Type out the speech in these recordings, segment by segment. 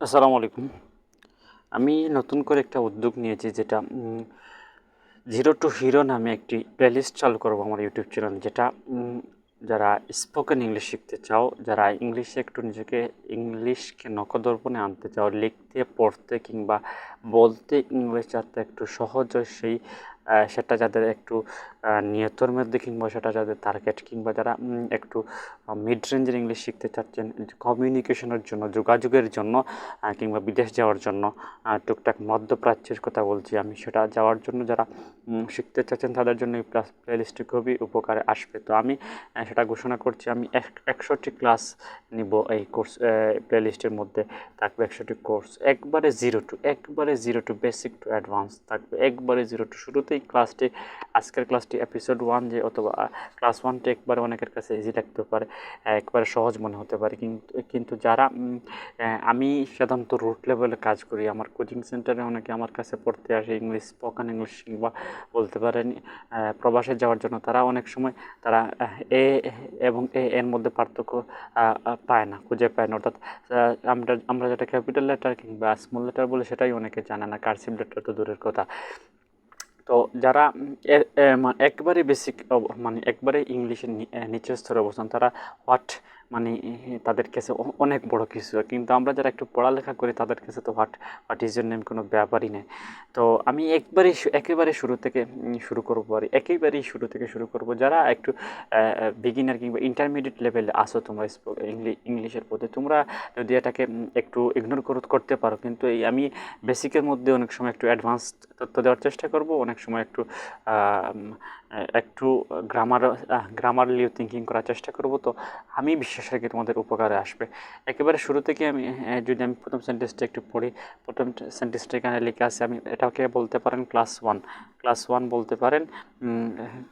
আসসালামু আলাইকুম। আমি নতুন করে একটা উদ্যোগ নিয়েছি যেটা জিরো টু হিরো নামে একটি প্লেলিস্ট চালু করব আমার ইউটিউব চ্যানেল যেটা যারা স্পোকেন ইংলিশ শিখতে চাও, যারা ইংলিশে একটু নিজেকে ইংলিশকে নকদর্পণে আনতে চাও লিখতে পড়তে কিংবা বলতে ইংলিশ যাতে একটু সহজ হয়, সেই সেটা যাদের একটু নিয়তর মধ্যে কিংবা সেটা যাদের টার্গেট কিংবা যারা একটু মিড রেঞ্জের ইংলিশ শিখতে চাচ্ছেন কমিউনিকেশনের জন্য, যোগাযোগের জন্য কিংবা বিদেশ যাওয়ার জন্য টুকটাক মধ্যপ্রাচ্যের কথা বলছি আমি, সেটা যাওয়ার জন্য যারা শিখতে চাচ্ছেন তাদের জন্য এই প্লাস প্লেলিস্টটি খুবই উপকারে আসবে। তো আমি সেটা ঘোষণা করছি, আমি এক- একশোটি ক্লাস নিব এই কোর্স প্লেলিস্টের মধ্যে, থাকবে একশোটি কোর্স একবারে জিরো টু একবারে zero to basic to advance থাকবে। একবারে জিরো টু শুরুতেই ক্লাসটি আজকের ক্লাসটি এপিসোড ওয়ান যে অথবা ক্লাস ওয়ানটি একবারে অনেকের কাছে ইজি লাগতে পারে একবারে সহজ মনে হতে পারে। কিন্তু কিন্তু যারা আমি সাধারণত রুট লেভেলে কাজ করি, আমার কোচিং সেন্টারে অনেকে আমার কাছে পড়তে আসে ইংলিশ স্পোকেন ইংলিশ কিংবা বলতে পারেন প্রবাসে যাওয়ার জন্য, তারা অনেক সময় তারা এ এবং এ এর মধ্যে পার্থক্য পায় না, খুঁজে পায় না। অর্থাৎ আমরা আমরা যেটা ক্যাপিটাল লেটার কিংবা স্মল লেটার বলে সেটাই অনেকে জানে না কার্সিভ লেটার তো দূরের কথা। তো যারা একবারে বেসিক মানে একবারে ইংলিশের নিচের স্তরে অবস্থান, তারা হোয়াট মানে তাদের কাছে অনেক বড় কিছু। কিন্তু আমরা যারা একটু পড়ালেখা করি, তাদের কাছে তো হোয়াট হোয়াট ইজ নেম কোনো ব্যাপারই নেই। তো আমি একবারে একেবারে শুরু থেকে শুরু করব আর একেবারেই শুরু থেকে শুরু করব। যারা একটু বিগিনার কিংবা ইন্টারমিডিয়েট লেভেলে আসো তোমরা ইংলিশের প্রতি তোমরা যদি এটাকে একটু ইগনোর করতে পারো। কিন্তু এই আমি বেসিকের মধ্যে অনেক সময় একটু অ্যাডভান্স তথ্য দেওয়ার চেষ্টা করব। অনেক সময় একটু একটু গ্রামার গ্রামারলিও থিঙ্কিং করার চেষ্টা করব। তো আমি বিশ্বাস রাখি তোমাদের উপকারে আসবে? একেবারে শুরু থেকে আমি যদি আমি প্রথম সেন্টেন্সটা একটু পড়ি, প্রথম সেন্টেন্সটা এখানে লেখা আছে, আমি এটাকে বলতে পারেন ক্লাস ওয়ান ক্লাস ওয়ান বলতে পারেন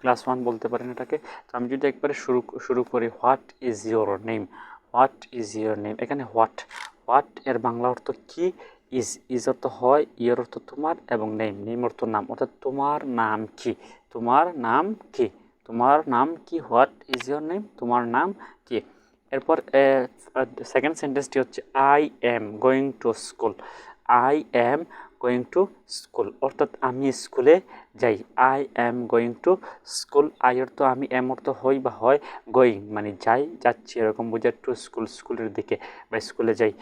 ক্লাস ওয়ান বলতে পারেন এটাকে। তো আমি যদি একবারে শুরু শুরু করি what is your name what is your name এখানে হোয়াট হোয়াট এর বাংলা অর্থ কি? ইজ ইজ অর্থ হয় ইয়ের অর্থ তোমার এবং নেম নেম অর্থ নাম। অর্থাৎ তোমার নাম কি? তোমার নাম কি? তোমার নাম কি? হোয়াট ইজ ইয়োর নেম তোমার নাম কি? এরপর সেকেন্ড সেন্টেন্সটি হচ্ছে I am going to school I am going to school অর্থাৎ আমি স্কুলে যাই। I am going to school I অর্থ আমি এম অর্থ হই বা হয় গোয়িং মানে যাই, যাচ্ছি, এরকম বোঝায় টু স্কুল স্কুলের দিকে বা স্কুলে যাই।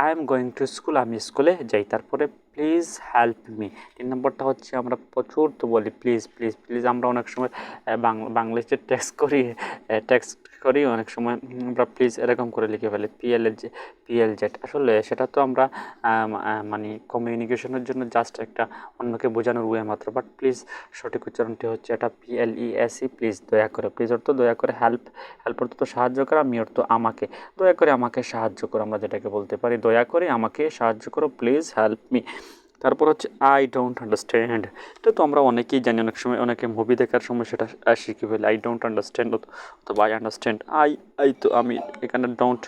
I am going to school আমি স্কুলে যাই। তারপরে প্লিজ হেল্প মি তিন নম্বরটা হচ্ছে আমরা প্রচুর তো বলি প্লিজ প্লিজ প্লিজ আমরা অনেক সময় আহ, বাং- বাংলাদেশে টেক্সট করি টেক্সট করি অনেক সময় আমরা প্লিজ এরকম করে লিখে ফেলি পিএল যে পিএল জেড আসলে সেটা তো আমরা মানে কমিউনিকেশনের জন্য জাস্ট একটা অন্যকে বোঝানোর ওয়ে মাত্র বাট প্লিজ সঠিক উচ্চারণটি হচ্ছে এটা P L E S E please দয়া করে প্লিজ অর্থ দয়া করে হেল্প হেল্প অর্থ তো সাহায্য করা আমি অর্থ আমাকে দয়া করে আমাকে সাহায্য করো আমরা যেটাকে বলতে পারি দয়া করে আমাকে সাহায্য করো প্লিজ হেল্প মি তারপর হচ্ছে আই ডোন্ট আন্ডারস্ট্যান্ড এটা তো আমরা অনেকেই জানি, অনেক সময় অনেকে মুভি দেখার সময় সেটা শিখে ফেলে আই ডোন্ট আন্ডারস্ট্যান্ড অথবা আই আন্ডারস্ট্যান্ড আই আই তো আমি এখানে ডোন্ট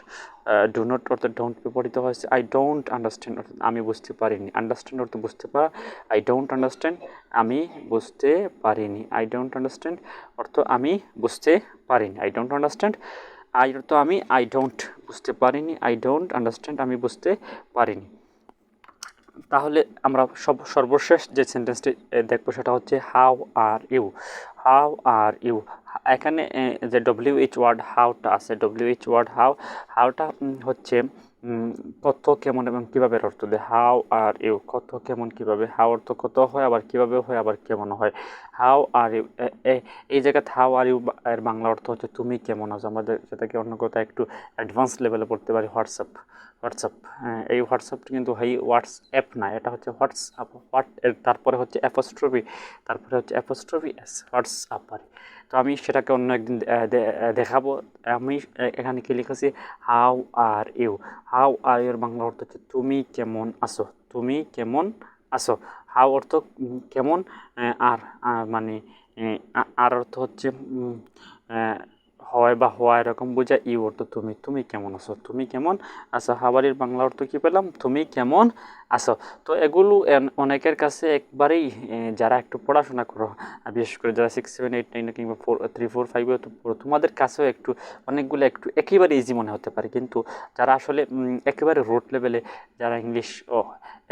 ডো নট অর্থাৎ ডোন্ট বিপরীত হয়েছে আই ডোন্ট আন্ডারস্ট্যান্ড অর্থাৎ আমি বুঝতে পারিনি। আন্ডারস্ট্যান্ড অর্থ বুঝতে পারা আই ডোন্ট আন্ডারস্ট্যান্ড আমি বুঝতে পারিনি। আই ডোন্ট আন্ডারস্ট্যান্ড অর্থ আমি বুঝতে পারিনি। আই ডোন্ট আন্ডারস্ট্যান্ড আই অর্থ আমি আই ডোন্ট বুঝতে পারিনি। আই ডোন্ট আন্ডারস্ট্যান্ড আমি বুঝতে পারিনি। তাহলে আমরা সব সর্বশেষ যে সেন্টেন্সটি দেখব সেটা হচ্ছে how are you how are you এখানে যে ডব্লিউ এইচ ওয়ার্ড হাউটা আছে ডব্লিউ এইচ ওয়ার্ড হাউ হাউটা হচ্ছে কত কেমন এবং কীভাবে অর্থ দেয়? হাউ আর ইউ কত কেমন কীভাবে? হাউ অর্থ কত হয় আবার কীভাবে হয় আবার কেমন হয়? হাউ আর ইউ এই জায়গাতে হাউ আর ইউ এর বাংলা অর্থ হচ্ছে তুমি কেমন আছো? আমাদের সেটাকে অন্য কথা একটু অ্যাডভান্স লেভেলে পড়তে পারি হোয়াটসঅ্যাপ হোয়াটসঅ্যাপ হ্যাঁ, এই হোয়াটসঅ্যাপটি কিন্তু এই হোয়াটসঅ্যাপ না এটা হচ্ছে হোয়াটসঅ্যাপ হোয়াট তারপরে হচ্ছে অ্যাপোস্ট্রফি তারপরে হচ্ছে অ্যাপোস্ট্রফি এস হোয়াটসঅ্যাপ আর তো আমি সেটাকে অন্য একদিন দেখাবো। আমি এখানে কি লিখেছি? How are you are your Bangla অর্থ হচ্ছে তুমি কেমন আসো তুমি কেমন আসো হাউ অর্থ কেমন আর মানে আর অর্থ হচ্ছে হয় বা হওয়া এরকম বোঝায় ইউ অর্থ। তুমি তুমি কেমন আছো? তুমি কেমন? আছো হাবারির বাংলা অর্থ কী পেলাম? তুমি কেমন আছো? তো এগুলো অনেকের কাছে একবারেই যারা একটু পড়াশোনা করো, বিশেষ করে যারা সিক্স সেভেন এইট নাইন কিংবা ফোর থ্রি ফোর ফাইভে পড়ো, তোমাদের কাছেও একটু, অনেকগুলো একটু একেবারে ইজি মনে হতে পারে। কিন্তু যারা আসলে একেবারে রোড লেভেলে যারা ইংলিশ ও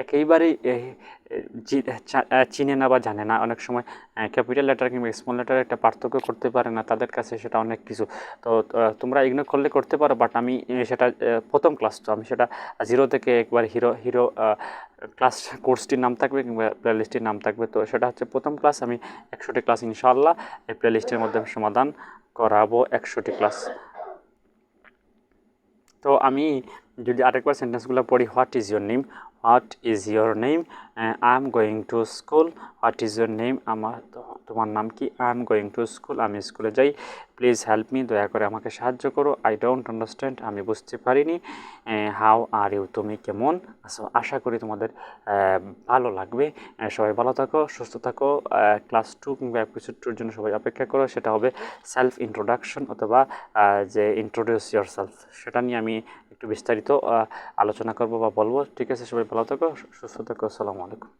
একেবারেই চিনে না বা জানে না। অনেক সময় ক্যাপিটাল লেটার কিংবা স্মল লেটার একটা পার্থক্য করতে পারে না তাদের কাছে, সেটা অনেক কিছু। তো তোমরা ইগনোর করলে করতে পারো বাট আমি সেটা প্রথম ক্লাস তো আমি সেটা জিরো থেকে একবার হিরো হিরো ক্লাস কোর্সটির নাম থাকবে কিংবা প্লেলিস্টের নাম থাকবে। তো সেটা হচ্ছে প্রথম ক্লাস আমি একশোটি ক্লাস ইনশাআল্লাহ এই প্লেলিস্টের মধ্যে সমাধান করাবো একশোটি ক্লাস তো আমি যদি আরেকবার সেন্টেন্সগুলো পড়ি what is your name what is your name I am going to school what is your name আমার তোমার নাম কি? I am going to school আমি স্কুলে যাই। প্লিজ হেল্প মি দয়া করে আমাকে সাহায্য করো। আই ডোন্ট আন্ডারস্ট্যান্ড আমি বুঝতে পারিনি। হাউ আর ইউ তুমি কেমন? আছো আশা করি তোমাদের ভালো লাগবে। সবাই ভালো থাকো, সুস্থ থাকো। ক্লাস টু কিংবা এপিসোড টুর জন্য সবাই অপেক্ষা করো। সেটা হবে সেলফ ইন্ট্রোডাকশন অথবা যে ইন্ট্রোডিউস ইয়োর সেলফ সেটা নিয়ে আমি একটু বিস্তারিত আহ, আলোচনা করব বা বলব। ঠিক আছে সবাই ভালো থাকো সুস্থ থাকো আসসালামু আলাইকুম।